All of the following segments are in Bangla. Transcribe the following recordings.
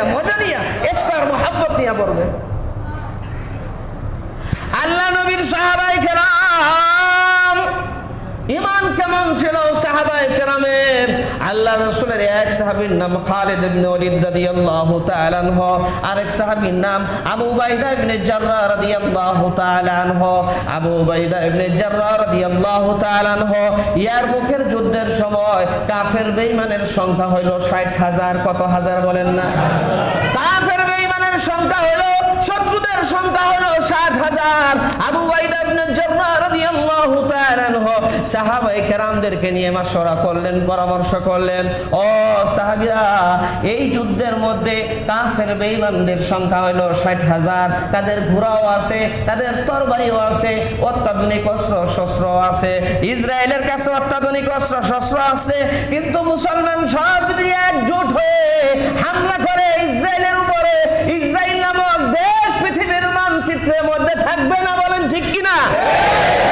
নিয়ে মজা নিয়া এসপার মোহাব্বত নিয়া পড়বে। আল্লাহ নবীর সাহাবাই কেরাম ইমান কেমন ছিল সাহাবাই কেরামের? আল্লাহ রসুলের এক নাম খালিদ ইবনে রাদিয়াল্লাহু তাআলা আনহু, আরেক সাহাবীর নাম আবু উবাইদা ইবনে জাররাহ রাদিয়াল্লাহু তাআলা আনহু, আবু উবাইদা ইবনে জাররাহ রাদিয়াল্লাহু তাআলা আনহু। ইয়ার মুখের যুদ্ধের সময় কাফের বেঈমানের সংখ্যা হইল 60000 কত হাজার বলেন না? কাফের বেঈমানের সংখ্যা হলো শত্রুদের সংখ্যা হলো হাজার, আবু বাইদা ইবনে জাররাহ রাদিয়াল্লাহু তাআলা সাহাবায়ে কেরামদেরকে নিয়ে মাশওয়ারা করলেন, পরামর্শ করলেন। ও সাহাবীরা, এই যুদ্ধের মধ্যে কাফের বেঈমানদের সংখ্যা ষাট হাজার। তাদের ঘোড়াও আছে, তাদের তরবারিও আছে, অত্যাধুনিক অস্ত্র শস্ত্র আছে। ইসরায়েলের কাছে অত্যাধুনিক অস্ত্র শস্ত্র আছে, কিন্তু মুসলমান সব দিয়ে একজোট হয়ে হামলা করে ইসরায়েলের উপরে। ইসরায়েল নামক দেশ পৃথিবীর মানচিত্রের মধ্যে থাকবে না বলেন ঠিক কিনা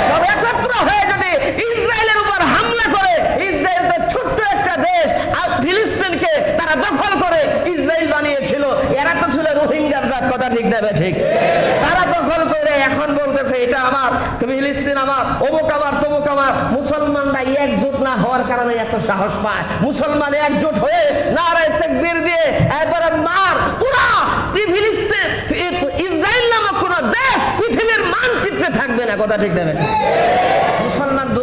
সব একত্র হয়ে যদি ইসরায়েলের উপর হামলা করে ইসরায়েল তো ছোট্ট একটা দেশ আর ফিলিস্তিনকে তারা দখল করে ইসরায়েল বানিয়েছিল এরা তো ছিল রোহিঙ্গার জাত কথা ঠিক। তারা দখল করে এখন বলতেছে, এটা আমার, ফিলিস্তিন আমার, অমুক আমার, তমুক আমার। মুসলমানরা একজোট না হওয়ার কারণে এত সাহস পায়। মুসলমান একজোট হয়ে নারায় তেকবির দিয়ে একবারে মার। পুরা ফিলিস্তিন ইসরায়েল নামক কোন দেশ পৃথিবীর মানচিত্রে থাকবে না। কথা ঠিক মুসলমান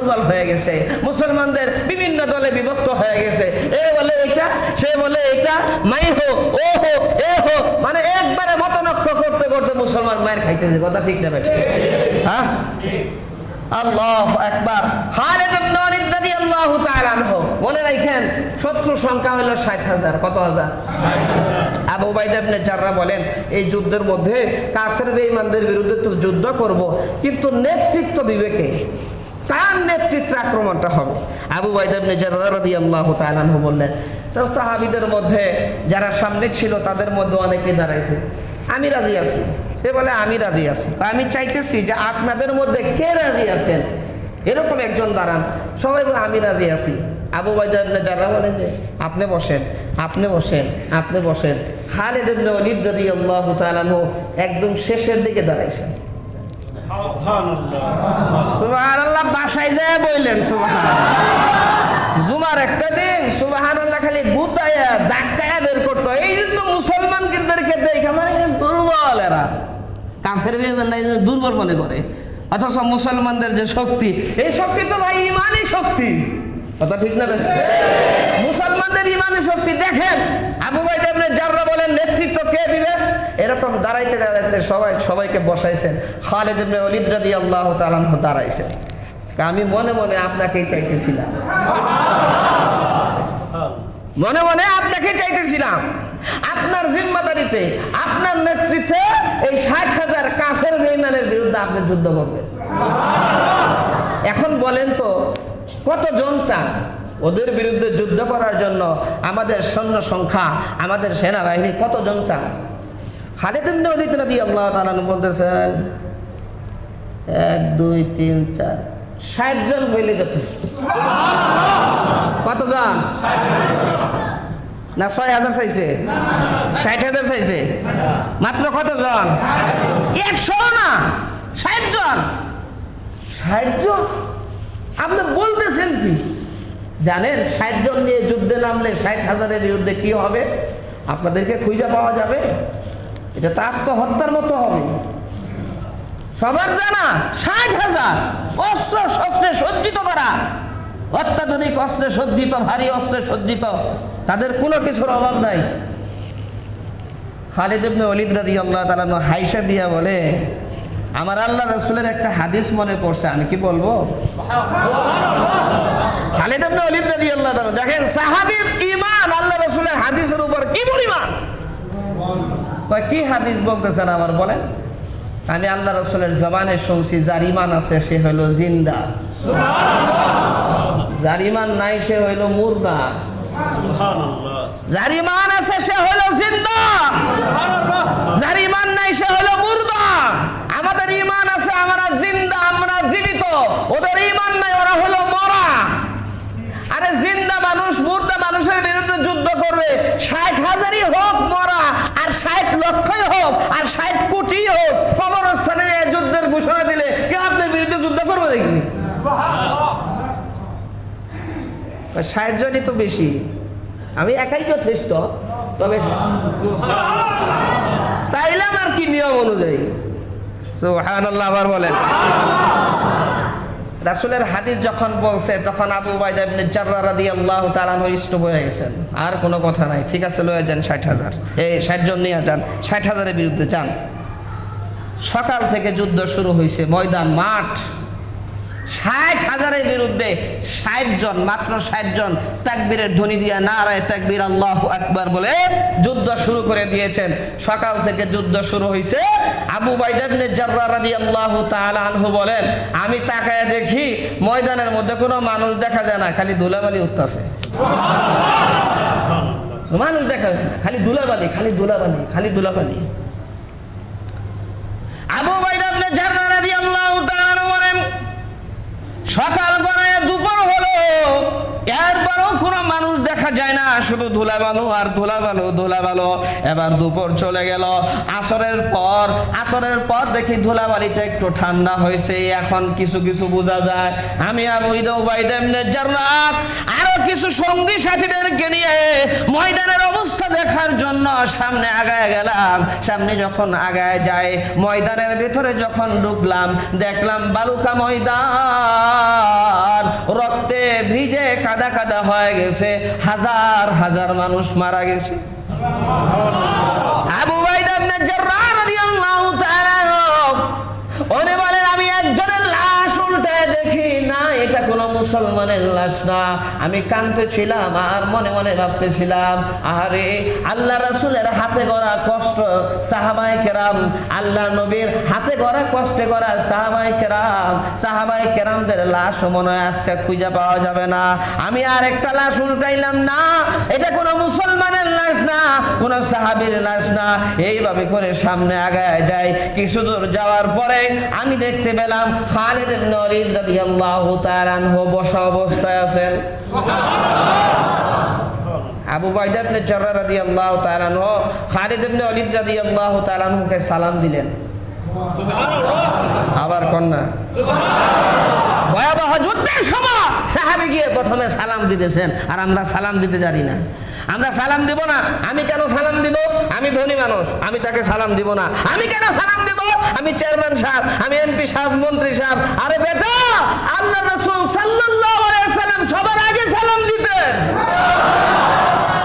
দুর্বল হয়ে গেছে। মুসলমানদের বিভিন্ন দলে বিভক্ত হয়ে গেছে। এ বলে এটা সে বলে এটা মাই হো, ও হো, এ হো। মানে একবারে মতনক্ষ করতে করতে মুসলমান মায়ের খাইতেছে, কথা ঠিক দেবে হ্যাঁ? আল্লাহ একবার। মনে রাখেন শত্রু সংখ্যা হলো 60000 কত হাজার? আবু বলেন, এই যুদ্ধের মধ্যে কাফের বেঈমানদের বিরুদ্ধে তো যুদ্ধ করব, কিন্তু নেতৃত্ব দিবে কার নেতৃত্বে আক্রমণটা হবে। আবু বাইদা ইবনে জাররা রাদিয়াল্লাহু তাআলা আনহু বললেন, তো সাহাবীদের মধ্যে যারা সামনে ছিল তাদের মধ্যে অনেকে দাঁড়াইছে। আমি রাজি আছি। সে বলে, আমি রাজি আছি। আমি চাইতেছি যে আপনাদের মধ্যে কে রাজি আছেন? এরকম একজন দাঁড়ান। সবাই বলে, আমি রাজি আছি। আবু বাইদা ইবনে জাররা বলেন যে, আপনি বসেন আপনি বসেন আপনি বসেন। খালিদ একদম শেষের দিকে দাঁড়াইছেন। সুবাহান আল্লাহ বাসায় যায় বললেন সুবাহান জুমার একটা দিন সুবাহান আল্লাহ খালি গুতায়া দাক্কায়া বের করতো। এই জন্য মুসলমান কিনদেরকে দেখে মানে দুর্বল এরা। কাফের দুর্বল মনে করে। অথচ মুসলমানদের যে শক্তি, এই শক্তি তো ভাই ইমানই শক্তি। কথা ঠিক না মুসলমানদের ইমানের শক্তি। দেখেন, আবু বাইদা ইবনে জাররা বলেন নেতৃত্ব দাঁড়াইতে দাঁড়াইতে সবাই, সবাইকে বসাইছেন। খালিদ ইবনে ওয়ালিদ রাদিয়াল্লাহু তাআলা আনহু দাঁড়াইছেন। আমি মনে মনে আপনাকেই চাইতেছিলাম। মনে মনে আপনাকে চাইতেছিলাম। আপনার জিম্মাদারিতে, আপনার নেতৃত্বে এই ষাট হাজার কাফের বেইমানের বিরুদ্ধে আপনি যুদ্ধ করবেন। এখন বলেন তো, কতজন চান ওদের বিরুদ্ধে যুদ্ধ করার জন্য আমাদের সৈন্য সংখ্যা, আমাদের সেনাবাহিনী কতজন চান? খালিদ ইবনে ওয়ালিদ রাদিয়াল্লাহু তাআলা আনহু বলতেছেন, এক, দুই, তিন, চার। ষাট জন হইলে যথেষ্ট। কতজন না, ছয় হাজার চাইছে। ষাট হাজার চাইছে। মাত্র কতজন একশো না, ষাট জন। ষাট জন? আপনি বলতেছেন কি? জানেন, ষাট জন নিয়ে যুদ্ধে নামলে ষাট হাজারের বিরুদ্ধে কি হবে? আপনাদেরকে খুঁজে পাওয়া যাবে? এটা তো আত্মহত্যার মতো হবে। সবার জানা, ষাট হাজার অস্ত্র শস্ত্রে সজ্জিত তারা। অত্যাধুনিক অস্ত্রে সজ্জিত, ভারী অস্ত্রে সজ্জিত। তাদের কোনো কিছুর অভাব নাই। খালিদ ইবনে ওয়ালিদ রাদিয়াল্লাহু তাআলা আনহু হাইসা দিয়া বলে, আমার আল্লাহ রসুলের একটা হাদিস মনে পড়ছে, আমি কি বলব? খালিদ ইবনে ওয়ালিদ রাদিয়াল্লাহু তাআলা দেখেন, সাহাবীর ঈমান আল্লাহ রসুলের হাদিসের উপর কি পরিমাণ? কয় কি হাদিস বলতেছেন আমার বলেন? আমি আল্লাহ রসুলের জবানে শুনছি যার ইমান আছে সে হইল জিন্দা। যার ইমান নাই সে হইল মুর্দা। যার ইমান আছে সে হইল জিন্দা। যার ইমান নাই সে হইল এগুলি তো বেশি। আমি একাই যথেষ্ট তবে চাইলাম আর কি নিয়ম অনুযায়ী। সোহান আবার বলেন। রাসুলের হাদিস যখন বলছে তখন আবু বাইদা হয়ে আর কোনো কথা নাই। ঠিক আছে লয়ে যান 60000 এই 60 জন নিয়ে যান। বিরুদ্ধে যান। সকাল থেকে যুদ্ধ শুরু হয়েছে ময়দান মাঠ। ষাট হাজারের বিরুদ্ধে ষাট জন মাত্র ষাট জন তাকবীরের ধ্বনি দিয়া নারায় তাকবীর আল্লাহ আকবার বলে যুদ্ধ শুরু করে দিয়েছেন। সকাল থেকে যুদ্ধ শুরু হয়েছে আবু বাইদাবনে তাআলা আনহু বলেন আমি তাকায় দেখি ময়দানের মধ্যে কোনো মানুষ দেখা যায় না খালি ধুলাবালি উঠতেছে। মানুষ দেখা যায় না খালি ধুলাবালি খালি ধুলাবালি খালি ধুলাবালি। আবু বাইদা ইবনে জাররা রাদিয়াল্লাহু তাআলা বলেন সকাল করে দুপুর হলো এরপরও কোনো মানুষ দেখা যায় না, শুধু ধুলা বালু আর ধুলা বালু ধুলা বালু এবার দুপুর চলে গেল। আসরের পর আসরের পর দেখি ধুলাবালিটা একটু ঠান্ডা হয়েছে, এখন কিছু কিছু বোঝা যায়। আমি আবু জান্নাত আরও কিছু সঙ্গী সাথীদেরকে নিয়ে ময়দানের অবস্থা দেখার জন্য সামনে আগায় গেলাম। সামনে যখন আগায় যায় ময়দানের ভিতরে যখন ঢুকলাম, দেখলাম বালুকা ময়দান। কাদা হয়ে গেছে হাজার হাজার মানুষ মারা গেছে। আবু বাইদা রাদিয়াল্লাহু তাআলা উনি দেখি না, এটা কোনো মুসলমানের লাশ না। আমি কাঁদতেছিলাম আর মনে মনে ভাবতেছিলাম আরে আল্লাহ রাসূলের হাতে গড়া কষ্ট সাহাবায়ে কেরাম, আল্লাহ নবীর হাতে গড়া কষ্টে গড়া সাহাবায়ে কেরাম, সাহাবায়ে কেরামদের লাশ মনে হয় আজকে খুঁজে পাওয়া যাবে না। আমি আর একটা লাশ উল্টাইলাম না, এটা কোনো মুসলমানের লাশ না কোনো সাহাবীর লাশ এইভাবে করে সামনে আগায় যায়। কিছু দূর যাওয়ার পরে আমি দেখতে পেলাম খালিদ ইবনে ওয়ালিদ রাদিয়াল্লাহু তাআলা বসা অবস্থায় আছেন। আবু বাইদা ইবনে জাররা রাদিয়াল্লাহু তাআলা আনহু, খালিদ ইবনে ওয়ালিদ রাদিয়াল্লাহু তাআলা আনহুকে সালাম দিলেন। আবার কন্যা। ভয়াবহ যুদ্ধের সময় সাহাবি গিয়ে প্রথমে সালাম দিতেছেন, আর আমরা সালাম দিতে জানি না। আমরা সালাম দিব না, আমি কেন সালাম দিব? আমি ধনী মানুষ, আমি তাকে সালাম দিব না। আমি কেন সালাম দিব? আমি চেয়ারম্যান সাহেব, আমি এমপি সাহেব, মন্ত্রী সাহেব, আরে বেটা আল্লাহ রাসূল সাল্লাল্লাহু আলাইহি সাল্লাম সবার আগে সালাম দিতেন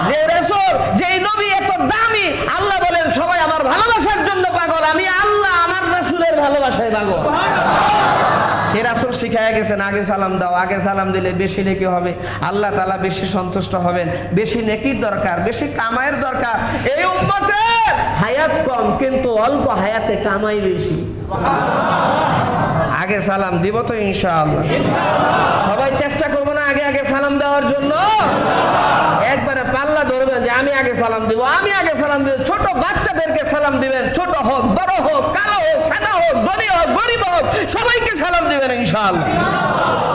যে রাসূল যেই নবী এত দামি আল্লাহ বলেন সবাই আমার ভালোবাসার জন্য পাগল আমি আল্লাহ আমার রাসূলের ভালোবাসায় পাগল সে রাসুল শিখায় গেছেন, আগে সালাম দাও, আগে সালাম দিলে বেশি নেকি হবে। আল্লাহ তালা বেশি সন্তুষ্ট হবেন, বেশি নেকির দরকার, বেশি কামাইয়ের দরকার। এই উম্মতের হায়াত কম, কিন্তু অল্প হায়াতে কামাই বেশি। আগে সালাম দিব তো ইনশাআল্লাহ। সবাই চেষ্টা করব না আগে আগে সালাম দেওয়ার জন্য। একবারে পাল্লা ধরবেন যে আমি আগে সালাম দিব, আমি আগে সালাম দিব ছোট বাচ্চাদেরকে সালাম দিবেন। ছোট হোক, বড় হোক, কালো হোক, সাদা হোক, ধনী হোক, গরিব হোক, সবাইকে সালাম দিবেন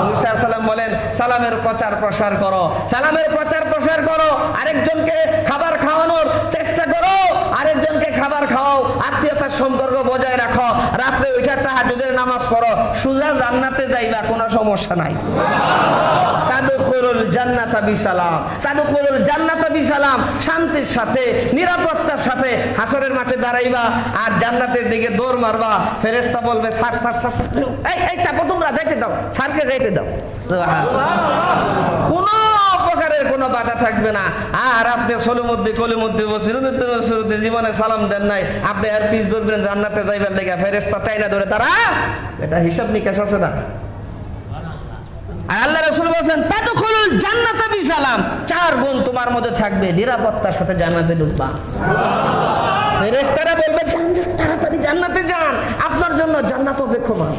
মুসা সালাম বলেন, সালামের প্রচার প্রসার করো, সালামের প্রচার প্রসার করো। আরেকজনকে খাবার খাওয়ানোর চেষ্টা করো, আরেকজনকে খাবার খাওয়াও। আত্মীয়তার সম্পর্ক বজায় রাখো। রাত্রে ওইটা তাহাজুদের নামাজ পড়ো। সুজা জান্নাতে যাইবা, কোনো সমস্যা নাই। তাদুখুলুল জান্নাতা বিসালাম। তাদুখুলুল জান্নাতা বিসালাম শান্তির সাথে, নিরাপত্তার সাথে হাসরের মাঠে দাঁড়াইবা আর জান্নাতের দিকে দৌড় মারবা। ফেরেশতা বলবে, সার সার সার সার। এই এই চাপো তোমরা, যাইতে দাও, সারকে যাইতে দাও। কোন প্রকারের কোনো বাধা থাকবে না। আর আপনি সলুমদ্দি, কলিমদ্দি বসিরুদ্দি জীবনে সালাম দেন নাই। আপনি আর পিস ধরবেন জান্নাতে যাইবার লেগে, ফেরেশতা টাইনা ধরে তারা, এটা হিসাব নিকাশ আছে না? আর রসুল বলছেন, তাদখুলুল জান্নাতা বিসালাম চার গুণ তোমার মধ্যে থাকবে নিরাপত্তার সাথে জান্নাতে ঢুকবা। ফেরেশতারা বলবে যান যান তাড়াতাড়ি জান্নাতে যান। আপনার জন্য জান্নাত অপেক্ষমান।